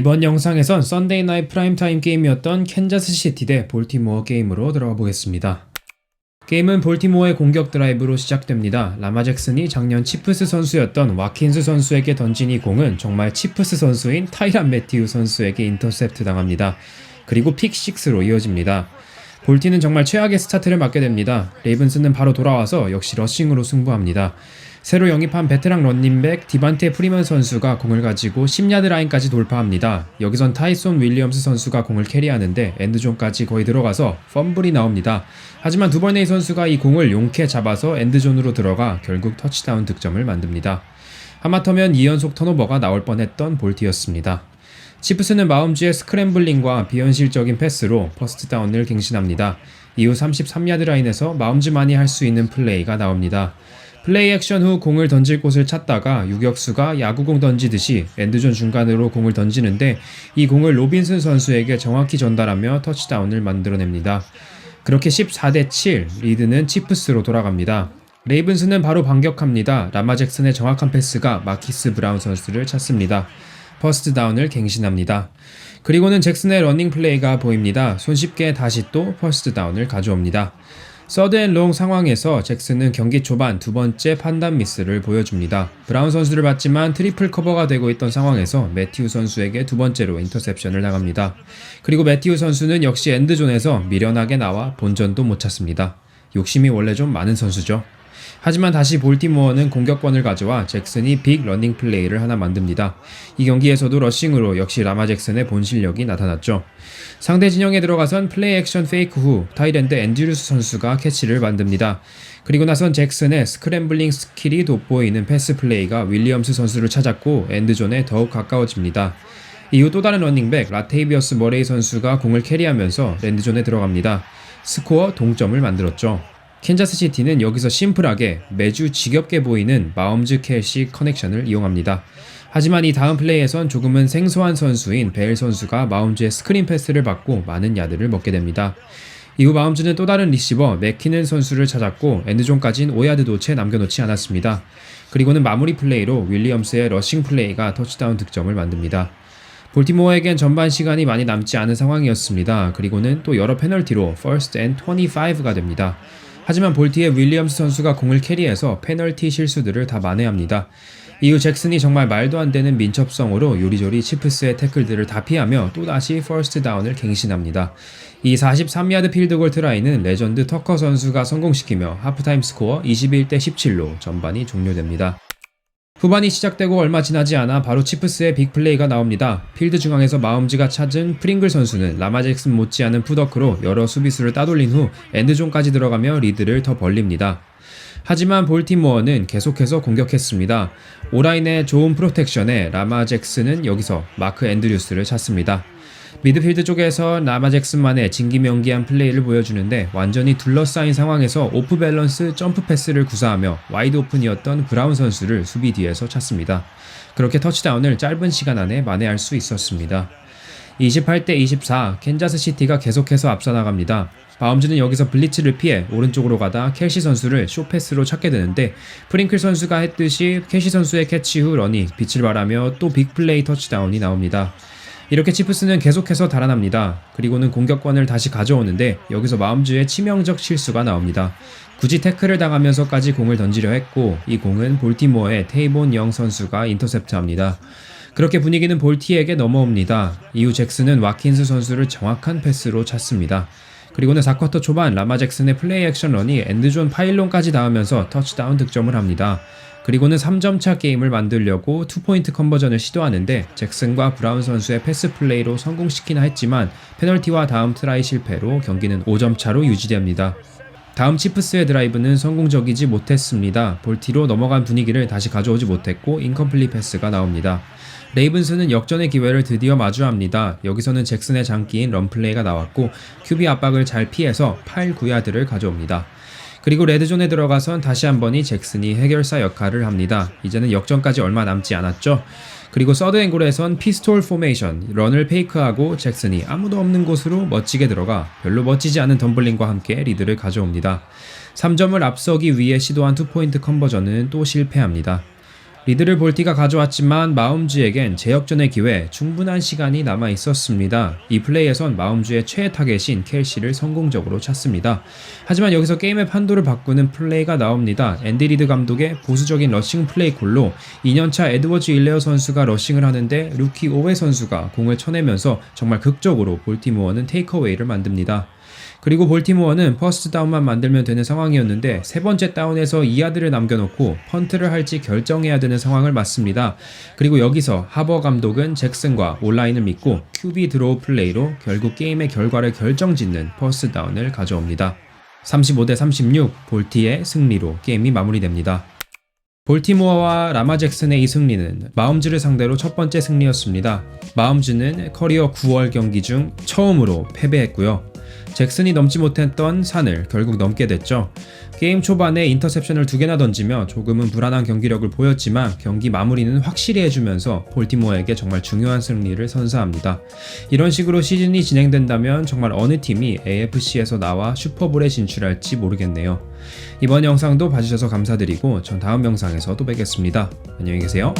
이번 영상에선 썬데이 나이 프라임타임 게임이었던 캔자스 시티 대 볼티모어 게임으로 들어가 보겠습니다. 게임은 볼티모어의 공격 드라이브로 시작됩니다. 라마 잭슨이 작년 치프스 선수였던 와킨스 선수에게 던진 이 공은 정말 치프스 선수인 타이란 매티우 선수에게 인터셉트 당합니다. 그리고 픽6로 이어집니다. 볼티는 정말 최악의 스타트를 맞게 됩니다. 레이븐스는 바로 돌아와서 역시 러싱으로 승부합니다. 새로 영입한 베테랑 런닝백 디반테 프리먼 선수가 공을 가지고 10야드 라인까지 돌파합니다. 여기선 타이손 윌리엄스 선수가 공을 캐리하는데 엔드존까지 거의 들어가서 펌블이 나옵니다. 하지만 두번의 선수가 이 공을 용케 잡아서 엔드존으로 들어가 결국 터치다운 득점을 만듭니다. 하마터면 2연속 턴오버가 나올 뻔했던 볼티였습니다. 치프스는 마음주의 스크램블링과 비현실적인 패스로 퍼스트 다운을 갱신합니다. 이후 33야드 라인에서 마음주만이 할 수 있는 플레이가 나옵니다. 플레이 액션 후 공을 던질 곳을 찾다가 유격수가 야구공 던지듯이 엔드존 중간으로 공을 던지는데 이 공을 로빈슨 선수에게 정확히 전달하며 터치다운을 만들어냅니다. 그렇게 14대 7 리드는 치프스로 돌아갑니다. 레이븐스는 바로 반격합니다. 라마 잭슨의 정확한 패스가 마키스 브라운 선수를 찾습니다. 퍼스트 다운을 갱신합니다. 그리고는 잭슨의 러닝 플레이가 보입니다. 손쉽게 다시 또 퍼스트 다운을 가져옵니다. 서드앤롱 상황에서 잭슨은 경기 초반 두 번째 판단 미스를 보여줍니다. 브라운 선수를 봤지만 트리플 커버가 되고 있던 상황에서 매티우 선수에게 두 번째로 인터셉션을 당합니다. 그리고 매티우 선수는 역시 엔드존에서 미련하게 나와 본전도 못 찾습니다. 욕심이 원래 좀 많은 선수죠. 하지만 다시 볼티모어는 공격권을 가져와 잭슨이 빅 러닝 플레이를 하나 만듭니다. 이 경기에서도 러싱으로 역시 라마 잭슨의 본 실력이 나타났죠. 상대 진영에 들어가선 플레이 액션 페이크 후 타이랜드 앤드류스 선수가 캐치를 만듭니다. 그리고 나선 잭슨의 스크램블링 스킬이 돋보이는 패스 플레이가 윌리엄스 선수를 찾았고 엔드존에 더욱 가까워집니다. 이후 또 다른 러닝백 라테이비어스 머레이 선수가 공을 캐리하면서 랜드존에 들어갑니다. 스코어 동점을 만들었죠. 캔자스 시티는 여기서 심플하게 매주 지겹게 보이는 마음즈 캐시 커넥션을 이용합니다. 하지만 이 다음 플레이에선 조금은 생소한 선수인 베일 선수가 마음즈의 스크린 패스를 받고 많은 야드를 먹게 됩니다. 이후 마음즈는 또 다른 리시버 맥키넨 선수를 찾았고 엔드존까진 5야드도 채 남겨놓지 않았습니다. 그리고는 마무리 플레이로 윌리엄스의 러싱 플레이가 터치다운 득점을 만듭니다. 볼티모어에겐 전반 시간이 많이 남지 않은 상황이었습니다. 그리고는 또 여러 페널티로 first and 25가 됩니다. 하지만 볼티의 윌리엄스 선수가 공을 캐리해서 페널티 실수들을 다 만회합니다. 이후 잭슨이 정말 말도 안 되는 민첩성으로 요리조리 치프스의 태클들을 다 피하며 또다시 퍼스트 다운을 갱신합니다. 이 43야드 필드골 트라이는 레전드 터커 선수가 성공시키며 하프타임 스코어 21대 17로 전반이 종료됩니다. 후반이 시작되고 얼마 지나지 않아 바로 치프스의 빅플레이가 나옵니다. 필드 중앙에서 마음지가 찾은 프링글 선수는 라마 잭슨 못지않은 푸더크로 여러 수비수를 따돌린 후 엔드존까지 들어가며 리드를 더 벌립니다. 하지만 볼티모어는 계속해서 공격했습니다. 오라인의 좋은 프로텍션에 라마 잭슨은 여기서 마크 앤드류스를 찾습니다. 미드필드 쪽에서 라마 잭슨만의 진기명기한 플레이를 보여주는데 완전히 둘러싸인 상황에서 오프 밸런스 점프 패스를 구사하며 와이드 오픈이었던 브라운 선수를 수비 뒤에서 찾습니다. 그렇게 터치다운을 짧은 시간 안에 만회할 수 있었습니다. 28대 24 캔자스 시티가 계속해서 앞서 나갑니다. 바움즈는 여기서 블리츠를 피해 오른쪽으로 가다 켈시 선수를 쇼패스로 찾게 되는데 프링클 선수가 했듯이 켈시 선수의 캐치 후 러니 빛을 발하며 또 빅플레이 터치다운이 나옵니다. 이렇게 치프스는 계속해서 달아납니다. 그리고는 공격권을 다시 가져오는데 여기서 마음주의 치명적 실수가 나옵니다. 굳이 태클을 당하면서까지 공을 던지려 했고 이 공은 볼티모어의 테이본 영 선수가 인터셉트합니다. 그렇게 분위기는 볼티에게 넘어옵니다. 이후 잭슨은 와킨스 선수를 정확한 패스로 찾습니다. 그리고는 4쿼터 초반 라마 잭슨의 플레이 액션 런이 엔드존 파일론까지 닿으면서 터치다운 득점을 합니다. 그리고는 3점차 게임을 만들려고 투포인트 컨버전을 시도하는데 잭슨과 브라운 선수의 패스 플레이로 성공시키나 했지만 페널티와 다음 트라이 실패로 경기는 5점 차로 유지됩니다. 다음 치프스의 드라이브는 성공적이지 못했습니다. 볼티로 넘어간 분위기를 다시 가져오지 못했고 인컴플릿 패스가 나옵니다. 레이븐스는 역전의 기회를 드디어 마주합니다. 여기서는 잭슨의 장기인 런플레이가 나왔고 큐비 압박을 잘 피해서 8, 9야드를 가져옵니다. 그리고 레드존에 들어가선 다시 한 번이 잭슨이 해결사 역할을 합니다. 이제는 역전까지 얼마 남지 않았죠. 그리고 서드 앵글에선 피스톨 포메이션, 런을 페이크하고 잭슨이 아무도 없는 곳으로 멋지게 들어가 별로 멋지지 않은 덤블링과 함께 리드를 가져옵니다. 3점을 앞서기 위해 시도한 투포인트 컨버전은 또 실패합니다. 리드를 볼티가 가져왔지만 마움주에겐 제역전의 기회 충분한 시간이 남아 있었습니다. 이 플레이에선 마움주의 최애 타겟인 켈시를 성공적으로 찾습니다. 하지만 여기서 게임의 판도를 바꾸는 플레이가 나옵니다. 앤디 리드 감독의 보수적인 러싱 플레이 콜로 2년차 에드워즈 일레어 선수가 러싱을 하는데 루키 오웨 선수가 공을 쳐내면서 정말 극적으로 볼티모어는 테이크어웨이를 만듭니다. 그리고 볼티모어는 퍼스트 다운만 만들면 되는 상황이었는데 세 번째 다운에서 2야드를 남겨놓고 펀트를 할지 결정해야 되는 상황을 맞습니다. 그리고 여기서 하버 감독은 잭슨과 온라인을 믿고 QB 드로우 플레이로 결국 게임의 결과를 결정짓는 퍼스트 다운을 가져옵니다. 35대 36 볼티의 승리로 게임이 마무리됩니다. 볼티모어와 라마 잭슨의 이 승리는 마음즈를 상대로 첫 번째 승리였습니다. 마음즈는 커리어 9월 경기 중 처음으로 패배했고요. 잭슨이 넘지 못했던 산을 결국 넘게 됐죠. 게임 초반에 인터셉션을 두 개나 던지며 조금은 불안한 경기력을 보였지만 경기 마무리는 확실히 해주면서 볼티모어에게 정말 중요한 승리를 선사합니다. 이런 식으로 시즌이 진행된다면 정말 어느 팀이 AFC에서 나와 슈퍼볼에 진출할지 모르겠네요. 이번 영상도 봐주셔서 감사드리고 전 다음 영상에서 또 뵙겠습니다. 안녕히 계세요.